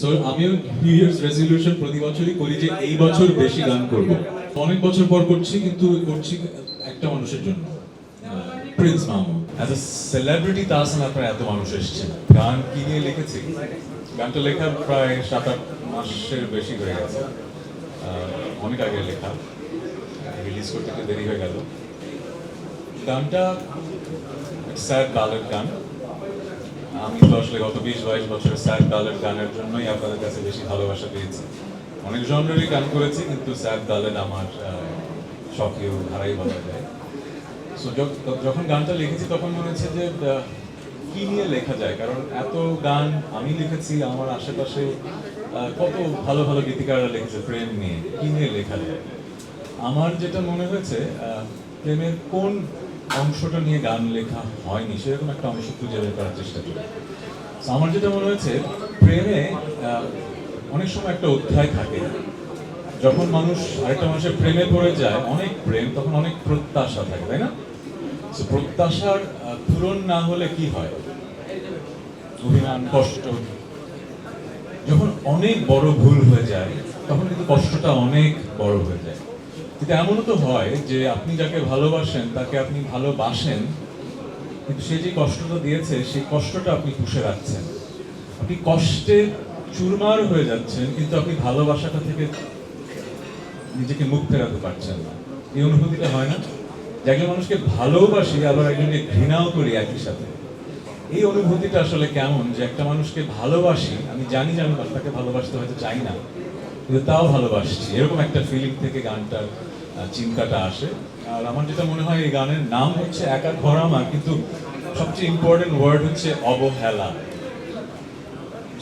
So আমিও new years resolution প্রতি বছরই করি যে এই বছর বেশি গান করব। অনেক বছর পর করছি, কিন্তু করছি একটা মানুষের জন্য। প্রিন্স মামু অ্যাজ এ সেলিব্রিটি তাহসান আপনার এত মানুষ এসেছেন। গান কি নিয়ে লিখেছি? গানটা লেখা প্রায় সাত আট মাসের বেশি হয়ে গেছে। অনেক আগে লেখা। রিলিজ করতে একটু দেরি হয়ে গেল। গানটা স্যাড বালের গান। আমি তো আসলে গত বিশ বাইশ বছরের স্যাড বালের গানের জন্যই আপনাদের কাছে বেশি ভালোবাসা পেয়েছি। অনেক জনরেরই গান করেছি, কিন্তু স্যাড বালের আমার শখেও ধারাই বলা যায়। য- যখন গানটা লিখেছি, তখন মনে হচ্ছে যে কি নিয়ে লেখা যায়? কারণ এত গান আমি লিখেছি, আমার আশেপাশে কত ভালো ভালো গীতিকাররা লিখেছে প্রেম নিয়ে, কি নিয়ে লেখা যায়? আমার যেটা মনে হয়েছে প্রেমের কোন অংশটা নিয়ে গান লেখা হয়নি, সেরকম একটা অংশ খুঁজে বের করার চেষ্টা করি। আমার যেটা মনে হয়েছে, প্রেমে অনেক সময় একটা অধ্যায় থাকে। যখন মানুষ আরেকটা মানুষের প্রেমে পড়ে যায়, অনেক প্রেম, তখন অনেক প্রত্যাশা থাকে, তাই না? প্রত্যাশার পূরণ না হলে কি হয়? অভিমান, কষ্ট। যখন অনেক বড় ভুল হয়ে যায়, তখন কিন্তু কষ্টটা অনেক বড় হয়ে যায়। কিন্তু এমনও তো হয় যে আপনি যাকে ভালোবাসেন, তাকে আপনি ভালোবাসেন, কিন্তু সে যে কষ্টটা দিয়েছে, সেই কষ্টটা আপনি পুষে রাখছেন। আপনি কষ্টে চুরমার হয়ে যাচ্ছেন, কিন্তু আপনি ভালোবাসাটা থেকে নিজেকে মুখ ফেরাতে পারছেন না। এই অনুভূতিটা হয় না? যে একজন মানুষকে ভালোবাসি, আবার একজনকে ঘৃণাও করি একই সাথে। এই অনুভূতিটা আসলে কেমন? যে একটা মানুষকে ভালোবাসি, আমি জানি যে আমি তাকে ভালোবাসতে হয়তো চাই না, কিন্তু তাও ভালোবাসছি। এরকম একটা ফিলিং থেকে গানটার চিন্তাটা আসে। আর আমার যেটা মনে হয় এই গানের নাম হচ্ছে একা ঘর আমার কিন্তু সবচেয়ে ইম্পর্টেন্ট ওয়ার্ড হচ্ছে অবহেলা।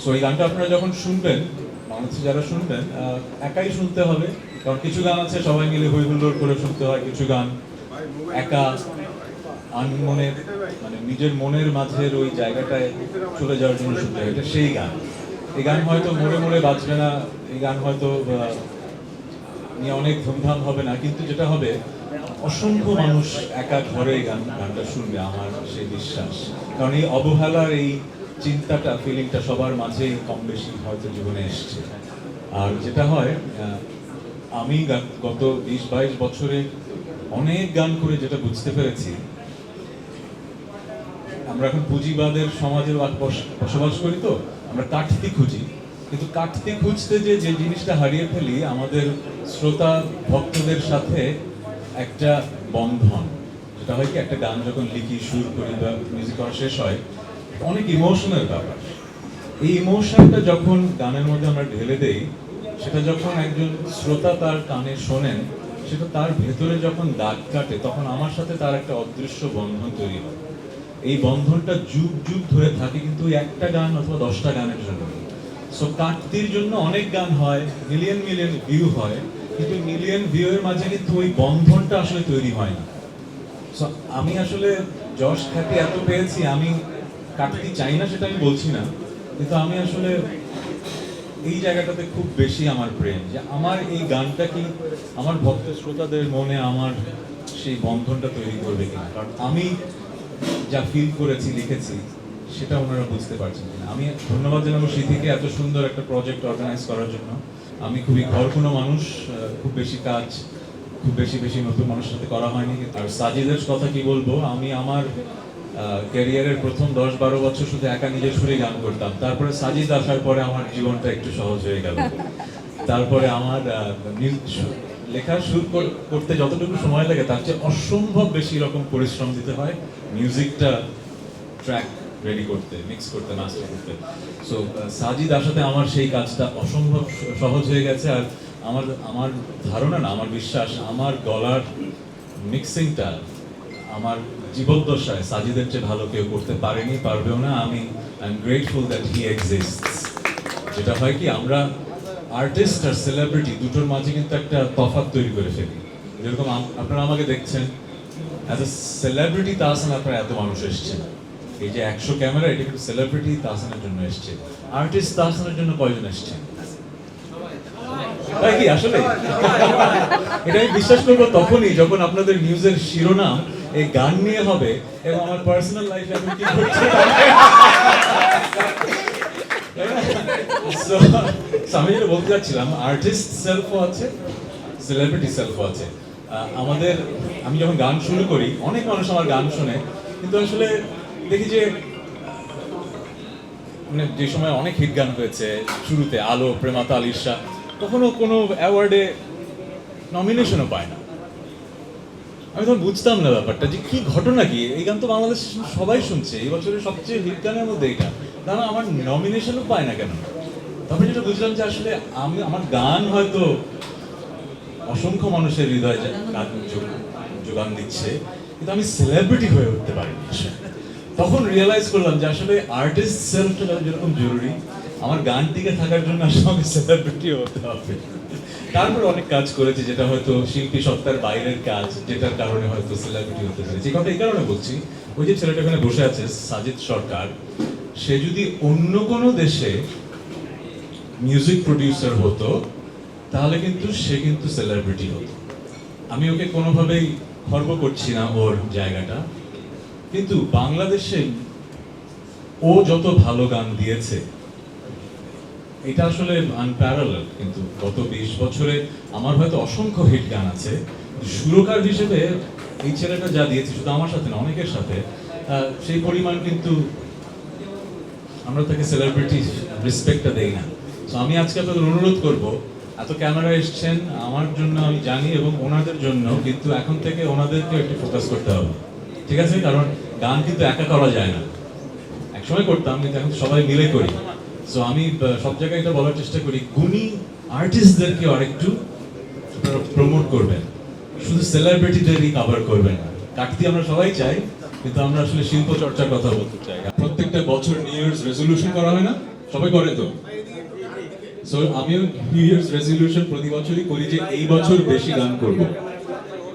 সো এই গানটা আপনারা যখন শুনবেন, বাংলাদেশে যারা শুনবেন একাই শুনতে হবে, কারণ কিছু গান আছে, সবাই মিলে হই হুল্লোড় করে শুনতে হয় কিছু গান। একা আনমনের মানে নিজের মনের মাঝের ওই জায়গাটায় চলে যাওয়ার জন্য শুনতে হয়, এটা সেই গান। এই গান হয়তো মোড়ে মোড়ে বাজবে না, এই গান হয়তো নিয়ে অনেক ধুমধাম হবে না, কিন্তু যেটা হবে, অসংখ্য মানুষ একা ঘরে গান, গানটা শুনবে, আমার সেই বিশ্বাস। কারণ এই অবহেলার এই চিন্তাটা ফিলিংটা সবার মাঝেই কম বেশি হয়তো জীবনে এসছে। আর যেটা হয় আমি গত বিশ, বাইশ বছরে অনেক গান করে যেটা বুঝতে পেরেছি, আমরা এখন পুঁজিবাদের সমাজে বসবাস করি তো, আমরা কাঠতি খুঁজি। কিন্তু কাটতে খুঁজতে যে যে জিনিসটা হারিয়ে ফেলি, আমাদের শ্রোতা ভক্তদের সাথে একটা বন্ধন। সেটা হয় কি, একটা গান যখন লিখি, সুর করি বা মিউজিক করা শেষ হয়, অনেক ইমোশনাল ব্যাপার। এই ইমোশনটা যখন গানের মধ্যে আমরা ঢেলে দেই, সেটা যখন একজন শ্রোতা তার কানে শোনেন, সেটা তার ভেতরে যখন দাগ কাটে, তখন আমার সাথে তার একটা অদৃশ্য বন্ধন তৈরি হয়। এই বন্ধনটা যুগ যুগ ধরে থাকে, কিন্তু একটা গান অথবা দশটা গানের জন্য। সো কাটতির জন্য অনেক গান হয় মিলিয়ন মিলিয়ন ভিউ হয়, কিন্তু মিলিয়ন ভিউ এর মাঝে কিন্তু ওই বন্ধনটা আসলে তৈরি হয় না। সো আমি আসলে যশ খ্যাতি এত পেয়েছি, আমি কাটতে চাই না সেটা আমি বলছি না, কিন্তু আমি আসলে এই জায়গাটাতে খুব বেশি আমার প্রেম, যে আমার এই গানটা কি আমার ভক্ত শ্রোতাদের মনে আমার সেই বন্ধনটা তৈরি করবে কিনা? কারণ আমি যা ফিল করেছি, লিখেছি সেটা ওনারা বুঝতে পারছেন কিনা। আমি ধন্যবাদ জানাব স্মৃতিকে এত সুন্দর একটা প্রজেক্ট অর্গানাইজ করার জন্য। আমি খুবই ঘর কোনো মানুষ খুব বেশি কাজ, খুব বেশি বেশি নতুন মানুষের সাথে করা হয়নি। আর সাজিদের কথা কি বলব, আমি আমার ক্যারিয়ারের প্রথম দশ বারো বছর শুধু একা নিজের সুরে গান করতাম। তারপরে সাজিদ আসার পরে আমার জীবনটা একটু সহজ হয়ে গেল। তারপরে আমার লেখা শুরু করতে যতটুকু সময় লাগে, তার চেয়ে অসম্ভব বেশি রকম পরিশ্রম দিতে হয়। মিউজিকটা ট্র্যাক রেডি করতে মিক্স করতে মাস্টার করতে। সো সাজিদ আসাতে আমার সেই কাজটা অসম্ভব সহজ হয়ে গেছে আর আমার আমার ধারণা না, আমার বিশ্বাস, আমার গলার মিক্সিংটা আমার জীবদ্দশায় সাজিদের চেয়ে ভালো কেউ করতে পারেনি, পারবেও না। আমি I am grateful that he exist যেটা হয় কি, আমরা আর্টিস্ট আর সেলিব্রিটি দুটোর মাঝে কিন্তু একটা তফাৎ তৈরি করে ফেলি। যেরকম আপনারা আমাকে দেখছেন অ্যাজ এ সেলিব্রিটি তাহসান আপনারা এত মানুষ এসছেন। এই যে একশো ক্যামেরা, এটা কিন্তু সেলিব্রিটি তাহসানের জন্য এসছে। আর্টিস্ট তাহসানের জন্য কয়জন এসছে? তাই কি? আসলে? এটা আমি বিশ্বাস করব তখনই যখন আপনাদের নিউজের শিরোনাম এই গান নিয়ে হবে এবং আমার পার্সোনাল লাইফে আমি কি করছি? আমি যেটা বলতে চাচ্ছিলাম আর্টিস্ট সেলফও আছে সেলিব্রিটি সেলফও আছে। আমাদের, আমি যখন গান শুরু করি, অনেক মানুষ আমার গান শোনে, কিন্তু আসলে দেখি যে মানে যে সময় অনেক হিট গান হয়েছে, শুরুতে আলো, প্রেমাতা, আলিশা, কখনো কোনো অ্যাওয়ার্ডে নমিনেশনও পায় না। আমি তখন বুঝতাম না ব্যাপারটা যে কি ঘটনা কি। এই গান তো বাংলাদেশ সবাই শুনছে, এই বছরের সবচেয়ে হিট গানের মধ্যে এটা কারণ আমার নমিনেশনও পায় না কেন? তারপরে যেটা বুঝলাম যে আসলে আমি, আমার গান হয়তো অসংখ্য মানুষের হৃদয়ে গান যোগান দিচ্ছে, কিন্তু আমি সেলিব্রিটি হয়ে উঠতে পারিনি। তখন রিয়েলাইজ করলাম যে আসলে আর্টিস্ট সেলফটা যেরকম জরুরি। আমার গান টিকে থাকার জন্য আসলে আমাকে সেলিব্রিটি হতে হবে। তারপর অনেক কাজ করেছি, যেটা হয়তো শিল্পী সত্তার বাইরের কাজ, যেটার কারণে হয়তো সেলিব্রিটি হতে পেরেছি। কথা এই কারণে বলছি, ওই যে ছেলেটা এখানে বসে আছে, সাজিদ সরকার, সে যদি অন্য কোনো দেশে মিউজিক প্রডিউসার হতো, তাহলে কিন্তু সে কিন্তু সেলিব্রিটি হতো। আমি ওকে কোনোভাবেই খর্ব করছি না ওর জায়গাটা। কিন্তু বাংলাদেশে ও যত ভালো গান দিয়েছে, এটা আসলে আনপ্যারাল কিন্তু গত বিশ বছরে আমার হয়তো অসংখ্য হিট গান আছে। সুরকার হিসেবে এই ছেলেটা যা দিয়েছে, শুধু আমার সাথে না, অনেকের সাথে সেই পরিমাণ কিন্তু আমরা তাকে সেলিব্রিটি রেসপেক্টটা দেই না। তো আমি আজকে আপনাদের অনুরোধ করব, এত ক্যামেরা এসছেন, আমার জন্য আমি জানি এবং ওনাদের জন্য, কিন্তু এখন থেকে ওনাদেরকে একটু ফোকাস করতে হবে। ঠিক আছে? কারণ গান কিন্তু একা করা যায় না। একসময় করতাম, কিন্তু এখন সবাই মিলে করি। সো আমি সব জায়গায় এটা বলার চেষ্টা করি, গুণী আর্টিস্টদেরকে আরেকটু প্রমোট করবেন। শুধু সেলিব্রিটিদেরই কভার করবেন কাটতি আমরা সবাই চাই, কিন্তু আমরা আসলে শিল্প চর্চার কথা বলতে চাই। প্রত্যেকটা বছর নিউ ইয়ার্স রেজলিউশন করা হয় না? সবাই করে তো? সো আমিও নিউ ইয়ার্স রেজলিউশন প্রতি বছরই করি যে এই বছর বেশি গান করব।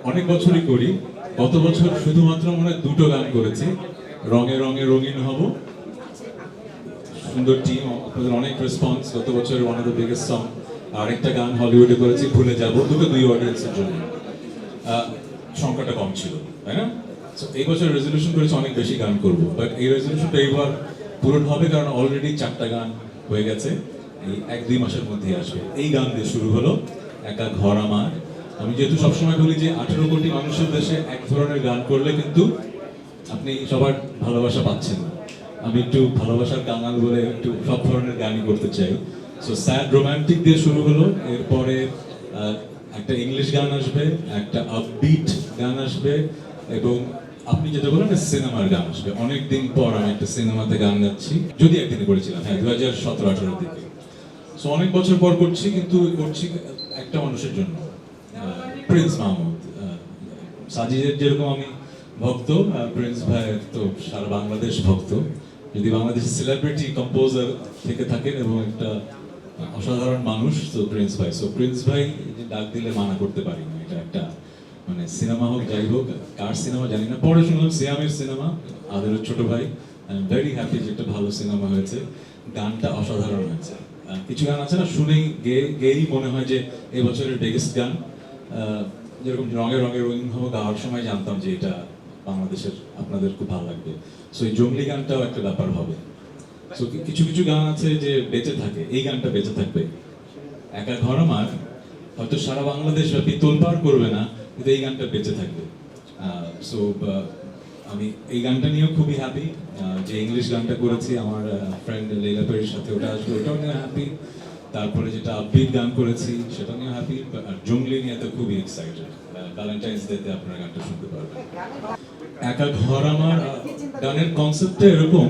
অনেক বছরই করি। গত বছর শুধুমাত্র আমরা দুটো গান করেছি। রঙে রঙে রঙিন হব। সুন্দর টিম আপনাদের অনেক রেসপন্স গত বছর one of the biggest song আরেকটা গান হলিউডে করেছি, ভুলে যাব। দুটো দুই অডিয়েন্সের জন্য। সংখ্যাটা কম ছিল, তাই না? সো এই বছর রেজলিউশন করেছি, অনেক বেশি গান করব। বাট এই রেজলিউশনটা এইবার পূরণ হবে, কারণ অলরেডি চারটা গান হয়ে গেছে। এই এক দুই মাসের মধ্যেই আসবে। এই গান দিয়ে শুরু হলো। একা ঘর আমার। আমি যেহেতু সবসময় বলি যে আঠেরো কোটি মানুষের দেশে এক ধরনের গান করলে কিন্তু আপনি সবার ভালোবাসা পাচ্ছেন আমি একটু ভালোবাসার কাঙাল বলে একটু সব ধরনের গানই করতে চাই। সো স্যাড রোমান্টিক দিয়ে শুরু হলো। এরপরে একটা ইংলিশ গান আসবে, একটা আপবিট গান আসবে, এবং আপনি যেটা বলেন সিনেমার গান আসবে। অনেকদিন পর আমি একটা সিনেমাতে গান গাচ্ছি। যদি একদিনে করেছিলাম হ্যাঁ দু হাজার সতেরো আঠারোর দিকে। সো অনেক বছর পর করছি, কিন্তু করছি একটা মানুষের জন্য। প্রিন্স মাহমুদ সাজিদের যেরকম আমি ভক্ত প্রিন্স ভাইয়ের তো সারা বাংলাদেশ ভক্ত। যদি বাংলাদেশের সেলিব্রিটি কম্পোজার থেকে থাকেন এবং একটা অসাধারণ মানুষ, তো প্রিন্স ভাই। সো প্রিন্স ভাই ডাক দিলে মানা করতে পারি না, এটা একটা মানে সিনেমা হোক, যাই হোক, কার সিনেমা জানি না। পরে শুনলাম সিয়ামের সিনেমা, আদেরও ছোট ভাই। আই এম ভেরি হ্যাপি যে একটা ভালো সিনেমা হয়েছে। গানটা অসাধারণ হয়েছে। কিছু গান আছে না, শুনেই গেয়ে গেয়েই মনে হয় যে এবছরের বছরের বিগেস্ট গান। যেরকম রঙে রঙে রঙিন হব গাওয়ার সময় জানতাম যে এটা বাংলাদেশের আপনাদের খুব ভালো লাগবে। সো এই জঙ্গলি গানটাও একটা ব্যাপার হবে। সো কিছু কিছু গান আছে যে বেঁচে থাকে, এই গানটা বেঁচে থাকবে। একা ঘর আমার, হয়তো সারা বাংলাদেশ ব্যাপী তোলপাড় করবে না, কিন্তু এই গানটা বেঁচে থাকবে। সো আমি এই গানটা নিয়েও খুবই হ্যাপি যে ইংলিশ গানটা করেছি, আমার ফ্রেন্ড লীলা পেরির সাথে ওটা আসবে, ওটাও নিয়ে হ্যাপি তারপরে যেটা আপবিট গান করেছি, সেটা নিয়ে হ্যাপি আর জঙ্গলি নিয়ে তো খুবই এক্সাইটেড ভ্যালেন্টাইন্স ডেতে আপনারা গানটা শুনতে পারবেন। একা ঘর আমার গানের কনসেপ্টটা এরকম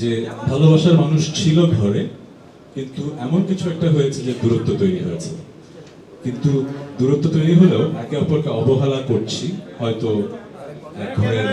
যে ভালোবাসার মানুষ ছিল ঘরে, কিন্তু এমন কিছু একটা হয়েছে যে দূরত্ব তৈরি হয়েছে। কিন্তু দূরত্ব তৈরি হলেও একে অপরকে অবহেলা করছি, হয়তো ঘরের